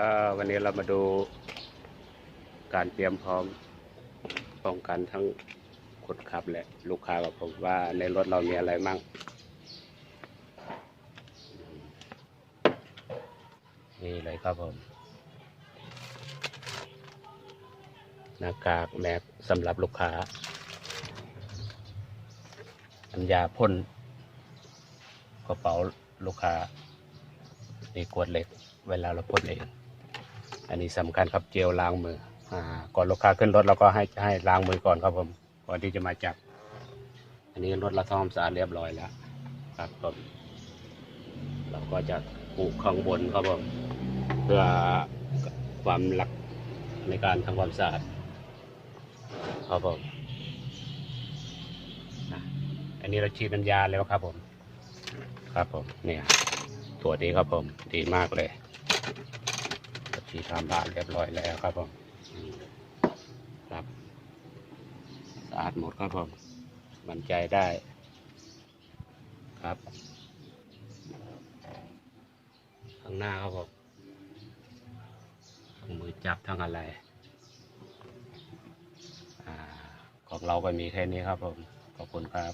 อ่าวันนี้เรามาดูการเตรียมพร้อมป้องกันทั้งคนขับและลูกค้ากับผมว่าในรถเรามีอะไรมั่ง นี่เลยครับผม หน้ากากแม็กสำหรับลูกค้าอัญญาพ่นกระเป๋าลูกค้า นี่ขวดเหล็กเวลาเราพ่นเอง อันนี้สำคัญครับเจลล้างมืออ่าก่อนลูกค้าขึ้นรถเราก็ให้ให้ล้างมือก่อนครับผมก่อนที่จะมาจับ อันนี้รถเราทำความสะอาดเรียบร้อยแล้วครับผมเราก็จะปลูกข้างบนครับผมเพื่อความหลักในการทำความสะอาดครับผมนะอันนี้เราฉีดน้ำยาแล้วครับผม ครับผมเนี่ยตัวดีครับผมดีมากเลย ฉีดทำบานเรียบร้อยแล้วครับผมครับสะอาดหมดครับผมมั่นใจได้ครับ ข้างหน้าครับผมทั้งมือจับทั้งอะไรอ่าของเราก็มีแค่นี้ครับผมขอบคุณครับ